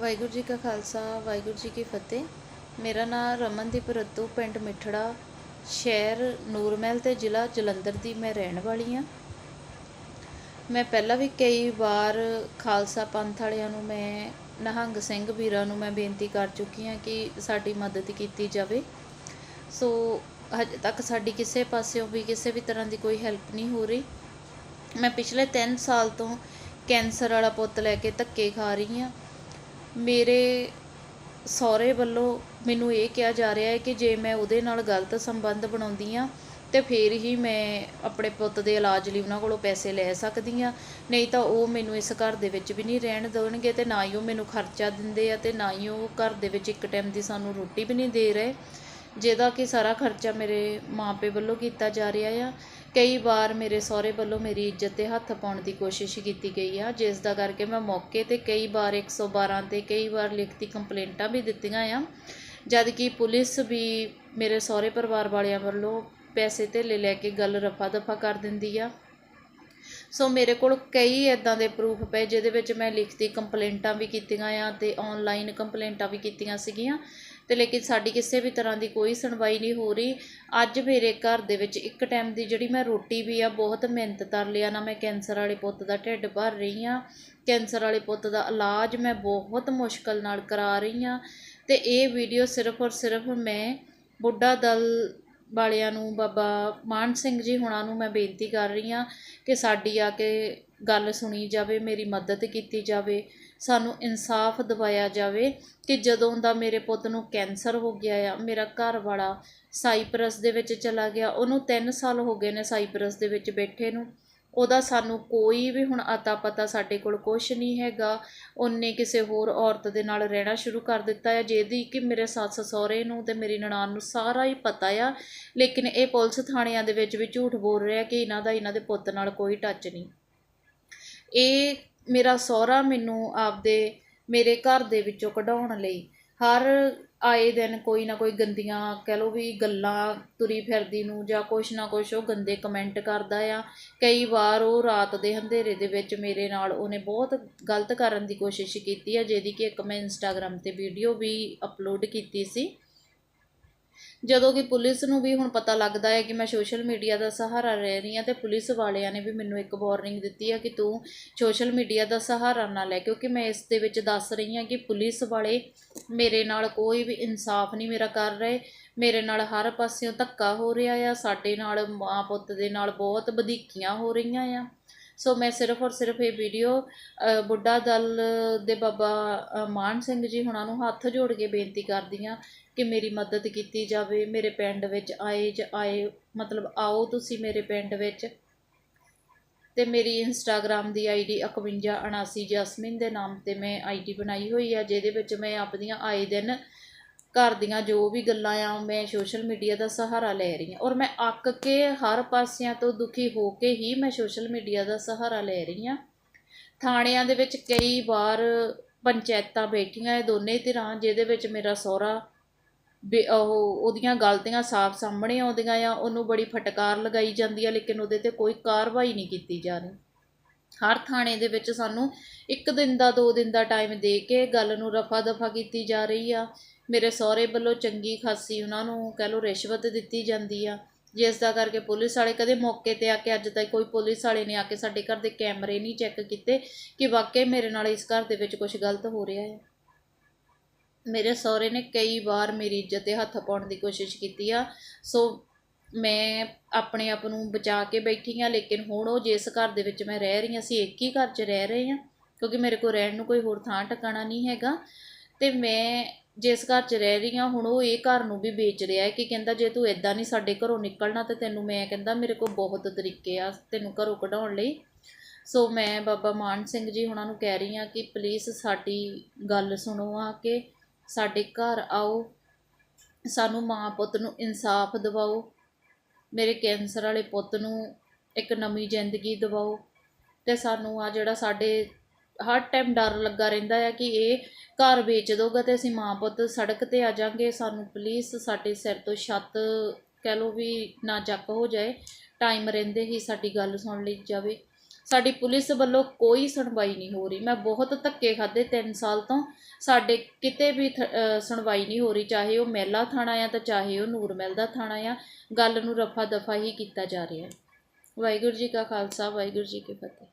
ਵਾਹਿਗੁਰੂ ਜੀ ਕਾ ਖਾਲਸਾ, ਵਾਹਿਗੁਰੂ ਜੀ ਕੀ ਫਤਿਹ। ਮੇਰਾ ਨਾਮ ਰਮਨਦੀਪ ਰੱਤੂ, ਪਿੰਡ ਮਿੱਠੜਾ, ਸ਼ਹਿਰ ਨੂਰਮਹਿਲ ਤੇ ਜ਼ਿਲ੍ਹਾ ਜਲੰਧਰ ਦੀ ਮੈਂ ਰਹਿਣ ਵਾਲੀ ਹਾਂ। ਮੈਂ ਪਹਿਲਾਂ ਵੀ ਕਈ ਵਾਰ ਖਾਲਸਾ ਪੰਥ ਵਾਲਿਆਂ ਨੂੰ, ਮੈਂ ਨਿਹੰਗ ਸਿੰਘ ਵੀਰਾਂ ਨੂੰ ਮੈਂ ਬੇਨਤੀ ਕਰ ਚੁੱਕੀ ਹਾਂ ਕਿ ਸਾਡੀ ਮਦਦ ਕੀਤੀ ਜਾਵੇ। ਸੋ ਹਜੇ ਤੱਕ ਸਾਡੀ ਕਿਸੇ ਪਾਸਿਓਂ ਵੀ, ਕਿਸੇ ਵੀ ਤਰ੍ਹਾਂ ਦੀ ਕੋਈ ਹੈਲਪ ਨਹੀਂ ਹੋ ਰਹੀ। ਮੈਂ ਪਿਛਲੇ 3 ਸਾਲ ਤੋਂ ਕੈਂਸਰ ਵਾਲਾ ਪੁੱਤ ਲੈ ਕੇ ਧੱਕੇ ਖਾ ਰਹੀ ਹਾਂ। ਮੇਰੇ ਸਹੁਰੇ ਵੱਲੋਂ ਮੈਨੂੰ ਇਹ ਕਿਹਾ ਜਾ ਰਿਹਾ ਹੈ ਕਿ ਜੇ ਮੈਂ ਉਹਦੇ ਨਾਲ ਗਲਤ ਸੰਬੰਧ ਬਣਾਉਂਦੀ ਆ ਤੇ ਫਿਰ ਹੀ ਮੈਂ ਆਪਣੇ ਪੁੱਤ ਦੇ ਇਲਾਜ ਲਈ ਉਹਨਾਂ ਕੋਲੋਂ ਪੈਸੇ ਲੈ ਸਕਦੀ ਆ ਨਹੀਂ ਤਾਂ ਉਹ ਮੈਨੂੰ ਇਸ ਘਰ ਦੇ ਵਿੱਚ ਵੀ ਨਹੀਂ ਰਹਿਣ ਦੇਣਗੇ ਤੇ ਨਾ ਹੀ ਉਹ ਮੈਨੂੰ ਖਰਚਾ ਦਿੰਦੇ ਆ ਤੇ ਨਾ ਹੀ ਉਹ ਘਰ ਦੇ ਵਿੱਚ ਇੱਕ ਟਾਈਮ ਦੀ ਸਾਨੂੰ ਰੋਟੀ ਵੀ ਨਹੀਂ ਦੇ ਰਹੇ, ਜਿਹਦਾ ਕਿ ਸਾਰਾ ਖਰਚਾ ਮੇਰੇ ਮਾਪੇ ਵੱਲੋਂ ਕੀਤਾ ਜਾ ਰਿਹਾ ਆ। ਕਈ ਵਾਰ ਮੇਰੇ ਸਹੁਰੇ ਵੱਲੋਂ ਮੇਰੀ ਇੱਜ਼ਤ ਤੇ ਹੱਥ ਪਾਉਣ ਦੀ ਕੋਸ਼ਿਸ਼ ਕੀਤੀ ਗਈ ਆ, ਜਿਸ ਦਾ ਕਰਕੇ ਮੈਂ ਮੌਕੇ ਤੇ ਕਈ ਵਾਰ 112 ਤੇ ਕਈ ਵਾਰ ਲਿਖਤੀ ਕੰਪਲੇਂਟਾਂ ਵੀ ਦਿੱਤੀਆਂ ਆ। ਜਦ ਕਿ ਪੁਲਿਸ ਵੀ ਮੇਰੇ ਸਹੁਰੇ ਪਰਿਵਾਰ ਵਾਲਿਆਂ ਵੱਲੋਂ ਪੈਸੇ ਧੇਲੇ ਲੈ ਕੇ ਗੱਲ ਰਫਾ ਦਫਾ ਕਰ ਦਿੰਦੀ ਆ। ਸੋ ਮੇਰੇ ਕੋਲ ਕਈ ਇਦਾਂ ਦੇ ਪ੍ਰੂਫ ਪਏ, ਜਿਹਦੇ ਵਿੱਚ ਮੈਂ ਲਿਖਤੀ ਕੰਪਲੇਂਟਾਂ ਵੀ ਕੀਤੀਆਂ ਆ ਤੇ ਆਨਲਾਈਨ ਕੰਪਲੇਂਟਾਂ ਵੀ ਕੀਤੀਆਂ ਸੀਗੀਆਂ। ਤੇ ਲੇਕਿਨ ਸਾਡੀ ਕਿਸੇ ਵੀ ਤਰ੍ਹਾਂ ਦੀ ਕੋਈ ਸੁਣਵਾਈ ਨਹੀਂ ਹੋ ਰਹੀ। ਅੱਜ ਮੇਰੇ ਘਰ ਦੇ ਵਿੱਚ ਇੱਕ ਟਾਈਮ ਦੀ ਜਿਹੜੀ ਮੈਂ ਰੋਟੀ ਵੀ ਆ, ਬਹੁਤ ਮਿਹਨਤ ਕਰ ਲਿਆ ਨਾ, ਮੈਂ ਕੈਂਸਰ ਵਾਲੇ ਪੁੱਤ ਦਾ ਢਿੱਡ ਭਰ ਰਹੀ ਆ। ਕੈਂਸਰ ਵਾਲੇ ਪੁੱਤ ਦਾ ਇਲਾਜ ਮੈਂ ਬਹੁਤ ਮੁਸ਼ਕਲ ਨਾਲ ਕਰਾ ਰਹੀ ਆ। ਤੇ ਇਹ ਵੀਡੀਓ ਸਿਰਫ ਔਰ ਸਿਰਫ ਮੈਂ ਬੁੱਢਾ ਦਲ ਵਾਲਿਆਂ ਨੂੰ, ਬਾਬਾ ਮਾਨ ਸਿੰਘ ਜੀ ਹੁਣਾਂ ਨੂੰ ਮੈਂ ਬੇਨਤੀ ਕਰ ਰਹੀ ਹਾਂ ਕਿ ਸਾਡੀ ਆ ਕੇ ਗੱਲ ਸੁਣੀ ਜਾਵੇ, ਮੇਰੀ ਮਦਦ ਕੀਤੀ ਜਾਵੇ। ਸਾਨੂੰ ਇਨਸਾਫ ਦਿਵਾਇਆ ਜਾਵੇ ਕਿ ਜਦੋਂ ਦਾ ਮੇਰੇ ਪੁੱਤ ਨੂੰ ਕੈਂਸਰ ਹੋ ਗਿਆ ਆ, ਮੇਰਾ ਘਰ ਵਾਲਾ ਸਾਈਪਰਸ ਦੇ ਵਿੱਚ ਚਲਾ ਗਿਆ, ਉਹਨੂੰ 3 ਸਾਲ ਹੋ ਗਏ ਨੇ ਸਾਈਪਰਸ ਦੇ ਵਿੱਚ ਬੈਠੇ ਨੂੰ। ਉਹਦਾ ਸਾਨੂੰ ਕੋਈ ਵੀ ਹੁਣ ਅਤਾ ਪਤਾ ਸਾਡੇ ਕੋਲ ਕੁਝ ਨਹੀਂ ਹੈਗਾ। ਉਹਨੇ ਕਿਸੇ ਹੋਰ ਔਰਤ ਦੇ ਨਾਲ ਰਹਿਣਾ ਸ਼ੁਰੂ ਕਰ ਦਿੱਤਾ ਹੈ ਜਿਹਦੀ ਕਿ ਮੇਰੇ ਸੱਸ ਸਹੁਰੇ ਨੂੰ ਤੇ ਮੇਰੀ ਨਨਾਣ ਨੂੰ ਸਾਰਾ ਹੀ ਪਤਾ ਆ। ਲੇਕਿਨ ਇਹ ਪੁਲਿਸ ਥਾਣਿਆਂ ਦੇ ਵਿੱਚ ਵੀ ਝੂਠ ਬੋਲ ਰਿਹਾ ਕਿ ਇਹਨਾਂ ਦਾ, ਇਹਨਾਂ ਦੇ ਪੁੱਤ ਨਾਲ ਕੋਈ ਟੱਚ ਨਹੀਂ। ਇਹ ਮੇਰਾ ਸਹੁਰਾ ਮੈਨੂੰ ਆਪਦੇ ਮੇਰੇ ਘਰ ਦੇ ਵਿੱਚੋਂ ਕਢਾਉਣ ਲਈ ਹਰ ਆਏ ਦਿਨ ਕੋਈ ਨਾ ਕੋਈ ਗੰਦੀਆਂ ਕਹਿ ਲਓ ਵੀ ਗੱਲਾਂ ਤੁਰੀ ਫਿਰਦੀ ਨੂੰ ਜਾਂ ਕੁਛ ਨਾ ਕੁਛ ਉਹ ਗੰਦੇ ਕਮੈਂਟ ਕਰਦਾ ਆ। ਕਈ ਵਾਰ ਉਹ ਰਾਤ ਦੇ ਅੰਧੇਰੇ ਦੇ ਵਿੱਚ ਮੇਰੇ ਨਾਲ ਉਹਨੇ ਬਹੁਤ ਗਲਤ ਕਰਨ ਦੀ ਕੋਸ਼ਿਸ਼ ਕੀਤੀ ਆ, ਜਿਹਦੀ ਕਿ ਇੱਕ ਮੈਂ ਇੰਸਟਾਗ੍ਰਾਮ ਤੇ ਵੀਡੀਓ ਵੀ ਅਪਲੋਡ ਕੀਤੀ ਸੀ। ਜਦੋਂ ਕਿ ਪੁਲਿਸ ਨੂੰ ਵੀ ਹੁਣ ਪਤਾ ਲੱਗਦਾ ਹੈ ਕਿ ਮੈਂ ਸੋਸ਼ਲ ਮੀਡੀਆ ਦਾ ਸਹਾਰਾ ਲੈ ਰਹੀ ਹਾਂ ਤੇ ਪੁਲਿਸ ਵਾਲਿਆਂ ਨੇ ਵੀ ਮੈਨੂੰ ਇੱਕ ਵਾਰਨਿੰਗ ਦਿੱਤੀ ਆ ਕਿ ਤੂੰ ਸੋਸ਼ਲ ਮੀਡੀਆ ਦਾ ਸਹਾਰਾ ਨਾ ਲੈ, ਕਿਉਂਕਿ ਮੈਂ ਇਸ ਦੇ ਵਿੱਚ ਦੱਸ ਰਹੀ ਹਾਂ ਕਿ ਪੁਲਿਸ ਵਾਲੇ ਮੇਰੇ ਨਾਲ ਕੋਈ ਵੀ ਇਨਸਾਫ ਨਹੀਂ ਮੇਰਾ ਕਰ ਰਹੇ। ਮੇਰੇ ਨਾਲ ਹਰ ਪਾਸਿਓਂ ਧੱਕਾ ਹੋ ਰਿਹਾ ਆ, ਸਾਡੇ ਨਾਲ ਮਾਂ ਪੁੱਤ ਦੇ ਨਾਲ ਬਹੁਤ ਵਧੀਕੀਆਂ ਹੋ ਰਹੀਆਂ ਆ। ਸੋ ਮੈਂ ਸਿਰਫ ਔਰ ਸਿਰਫ ਇਹ ਵੀਡੀਓ ਬੁੱਢਾ ਦਲ ਦੇ ਬਾਬਾ ਅ, ਮਾਨ ਸਿੰਘ ਜੀ ਹੁਣਾਂ ਨੂੰ ਹੱਥ ਜੋੜ ਕੇ ਬੇਨਤੀ ਕਰਦੀ ਹਾਂ ਕਿ ਮੇਰੀ ਮਦਦ ਕੀਤੀ ਜਾਵੇ ਮੇਰੇ ਪਿੰਡ ਵਿੱਚ ਆਏ ਜ ਆਏ ਮਤਲਬ ਆਓ ਤੁਸੀਂ ਮੇਰੇ ਪਿੰਡ ਵਿੱਚ। ਤੇ ਮੇਰੀ ਇੰਸਟਾਗ੍ਰam ਦੀ ਆਈਡੀ 5179 ਜਸਮਿਨ ਦੇ ਨਾਮ ਤੇ ਮੈਂ ਆਈਡੀ ਬਣਾਈ ਹੋਈ ਆ ਜਿਹਦੇ ਵਿੱਚ ਮੈਂ ਆਪਣੀਆਂ ਆਏ ਦਿਨ ਘਰ ਦੀਆਂ ਜੋ ਵੀ ਗੱਲਾਂ ਆ ਮੈਂ ਸੋਸ਼ਲ ਮੀਡੀਆ ਦਾ ਸਹਾਰਾ ਲੈ ਰਹੀ ਹਾਂ। ਔਰ ਮੈਂ ਅੱਕ ਕੇ ਹਰ ਪਾਸਿਆਂ ਤੋਂ ਦੁਖੀ ਹੋ ਕੇ ਹੀ ਮੈਂ ਸੋਸ਼ਲ ਮੀਡੀਆ ਦਾ ਸਹਾਰਾ ਲੈ ਰਹੀ ਹਾਂ। ਥਾਣਿਆਂ ਦੇ ਵਿੱਚ ਕਈ ਵਾਰ ਪੰਚਾਇਤਾਂ ਬੈਠੀਆਂ ਇਹ ਦੋਨੇ ਧਿਰਾਂ, ਜਿਹਦੇ ਵਿੱਚ ਮੇਰਾ ਸਹੁਰਾ ਵੀ ਉਹ, ਉਹਦੀਆਂ ਗਲਤੀਆਂ ਸਾਫ਼ ਸਾਹਮਣੇ ਆਉਂਦੀਆਂ ਆ, ਉਹਨੂੰ ਬੜੀ ਫਟਕਾਰ ਲਗਾਈ ਜਾਂਦੀ ਆ, ਲੇਕਿਨ ਉਹਦੇ ਤੇ ਕੋਈ ਕਾਰਵਾਈ ਨਹੀਂ ਕੀਤੀ ਜਾ ਰਹੀ। ਹਰ ਥਾਣੇ ਦੇ ਵਿੱਚ ਸਾਨੂੰ ਇੱਕ ਦਿਨ ਦਾ, ਦੋ ਦਿਨ ਦਾ ਟਾਈਮ ਦੇ ਕੇ ਗੱਲ ਨੂੰ ਰਫਾ ਦਫਾ ਕੀਤੀ ਜਾ ਰਹੀ ਆ। ਮੇਰੇ ਸਹੁਰੇ ਵੱਲੋਂ ਚੰਗੀ ਖਾਸੀ ਉਹਨਾਂ ਨੂੰ ਕਹਿ ਲਓ ਰਿਸ਼ਵਤ ਦਿੱਤੀ ਜਾਂਦੀ ਆ। ਜਿਸ ਦਾ ਕਰਕੇ ਪੁਲਿਸ ਵਾਲੇ ਕਦੇ ਮੌਕੇ ਤੇ ਆ ਕੇ ਅੱਜ ਤੱਕ ਕੋਈ ਪੁਲਿਸ ਵਾਲੇ ਨੇ ਆ ਕੇ ਸਾਡੇ ਘਰ ਦੇ ਕੈਮਰੇ ਨਹੀਂ ਚੈੱਕ ਕੀਤੇ ਕਿ ਵਾਕਈ ਮੇਰੇ ਨਾਲ ਇਸ ਘਰ ਦੇ ਵਿੱਚ ਕੁਝ ਗਲਤ ਹੋ ਰਿਹਾ ਹੈ। ਮੇਰੇ ਸਹੁਰੇ ਨੇ ਕਈ ਵਾਰ ਮੇਰੀ ਇੱਜ਼ਤ ਤੇ ਹੱਥ ਪਾਉਣ ਦੀ ਕੋਸ਼ਿਸ਼ ਕੀਤੀ ਆ। ਸੋ ਮੈਂ ਆਪਣੇ ਆਪ ਨੂੰ ਬਚਾ ਕੇ ਬੈਠੀ ਹਾਂ, ਲੇਕਿਨ ਹੁਣ ਉਹ ਜਿਸ ਘਰ ਦੇ ਵਿੱਚ ਮੈਂ ਰਹਿ ਰਹੀ ਹਾਂ, ਅਸੀਂ ਇੱਕ ਹੀ ਘਰ 'ਚ ਰਹਿ ਰਹੇ ਹਾਂ, ਕਿਉਂਕਿ ਮੇਰੇ ਕੋਲ ਰਹਿਣ ਨੂੰ ਕੋਈ ਹੋਰ ਥਾਂ ਟਿਕਾਣਾ ਨਹੀਂ ਹੈਗਾ। ਅਤੇ ਮੈਂ ਜਿਸ ਘਰ 'ਚ ਰਹਿ ਰਹੀ ਹਾਂ, ਹੁਣ ਉਹ ਇਹ ਘਰ ਨੂੰ ਵੀ ਵੇਚ ਰਿਹਾ ਕਿ ਕਹਿੰਦਾ ਜੇ ਤੂੰ ਇੱਦਾਂ ਨਹੀਂ ਸਾਡੇ ਘਰੋਂ ਨਿਕਲਣਾ, ਤਾਂ ਤੈਨੂੰ ਮੈਂ ਕਹਿੰਦਾ ਮੇਰੇ ਕੋਲ ਬਹੁਤ ਤਰੀਕੇ ਆ ਤੈਨੂੰ ਘਰੋਂ ਕਢਾਉਣ ਲਈ। ਸੋ ਮੈਂ ਬਾਬਾ ਮਾਨ ਸਿੰਘ ਜੀ ਉਹਨਾਂ ਨੂੰ ਕਹਿ ਰਹੀ ਹਾਂ ਕਿ ਪਲੀਜ਼ ਸਾਡੀ ਗੱਲ ਸੁਣੋ ਆ ਕੇ, ਸਾਡੇ ਘਰ ਆਓ, ਸਾਨੂੰ ਮਾਂ ਪੁੱਤ ਨੂੰ ਇਨਸਾਫ ਦਿਵਾਓ। ਮੇਰੇ ਕੈਂਸਰ ਵਾਲੇ ਪੁੱਤ ਨੂੰ ਇੱਕ ਨਵੀਂ ਜ਼ਿੰਦਗੀ ਦਿਵਾਓ। ਅਤੇ ਸਾਨੂੰ ਆ ਜਿਹੜਾ ਸਾਡੇ ਹਰ ਟਾਈਮ ਡਰ ਲੱਗਾ ਰਹਿੰਦਾ ਆ ਕਿ ਇਹ ਘਰ ਵੇਚ ਦਊਗਾ ਅਤੇ ਅਸੀਂ ਮਾਂ ਪੁੱਤ ਸੜਕ ਤੇ ਆ ਜਾਾਂਗੇ। ਸਾਨੂੰ ਪਲੀਜ਼ ਸਾਡੇ ਸਿਰ ਤੋਂ ਛੱਤ ਕਹਿ ਲਓ ਵੀ ਨਾ ਚੱਕ ਹੋ ਜਾਏ। ਟਾਈਮ ਰਹਿੰਦੇ ਹੀ ਸਾਡੀ ਗੱਲ ਸੁਣ ਲਈ ਜਾਵੇ। ਸਾਡੀ ਪੁਲਿਸ ਵੱਲੋਂ ਕੋਈ ਸੁਣਵਾਈ ਨਹੀਂ ਹੋ ਰਹੀ। ਮੈਂ ਬਹੁਤ ਧੱਕੇ ਖਾਦੇ 3 ਸਾਲ ਤੋਂ। ਸਾਡੇ ਕਿਤੇ ਵੀ ਥ- ਸੁਣਵਾਈ ਨਹੀਂ ਹੋ ਰਹੀ। ਚਾਹੇ ਉਹ ਮਹਿਲਾ ਥਾਣਾ ਆ ਤਾਂ ਚਾਹੇ ਉਹ ਨੂਰ ਮਹਿਲ ਦਾ ਥਾਣਾ ਆ, ਗੱਲ ਨੂੰ ਰਫਾ ਦਫਾ ਹੀ ਕੀਤਾ ਜਾ ਰਿਹਾ ਹੈ। ਵਾਹਿਗੁਰੂ ਜੀ ਕਾ ਖਾਲਸਾ, ਵਾਹਿਗੁਰੂ ਜੀ ਕੀ ਫਤਿਹ।